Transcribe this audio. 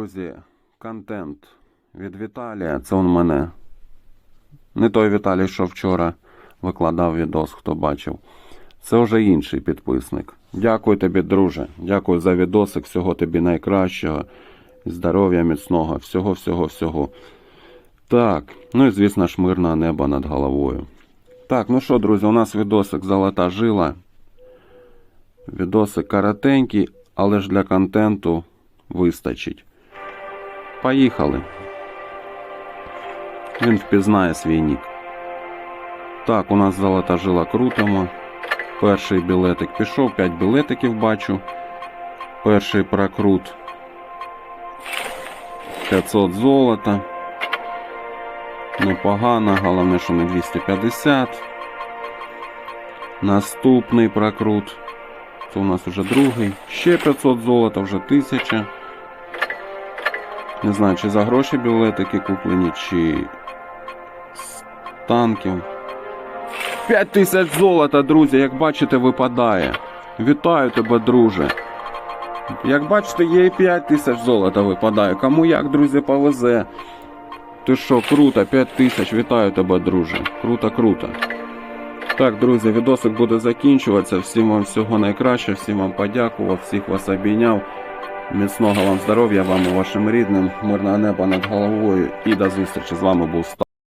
Друзі, контент від Віталія. Це он мене. Не той Віталій, що вчора викладав відос, хто бачив. Це вже інший підписник. Дякую тобі, друже. Дякую за відосик. Всього тобі найкращого. Здоров'я міцного, всього, всього, всього. Так, ну і звісно ж, мирного неба над головою. Так, ну що, друзі, у нас відосик Золота жила. Відосик коротенький, але ж для контенту вистачить. Поїхали. Він впізнає свій нік. Так, у нас золота жила крутимо. Перший білетик пішов, 5 білетиків бачу. Перший прокрут. 500 золота. Непогано, головне, що не 250. Наступний прокрут. Це у нас вже другий. Ще 500 золота, вже 1000. Не знаю, чи за гроші білетики куплені, чи з танків. 5 тисяч золота, друзі, як бачите, випадає. Вітаю тебе, друже. Як бачите, є і 5 тисяч золота випадає. Кому як, друзі, повезе. Ти що, круто, 5 тисяч, вітаю тебе, друже. Круто, круто. Так, друзі, відосик буде закінчуватися. Всім вам всього найкраще, всім вам подякував, всіх вас обійняв. Міцного вам здоров'я, вам і вашим рідним, мирного неба над головою і до зустрічі. З вами був Стас.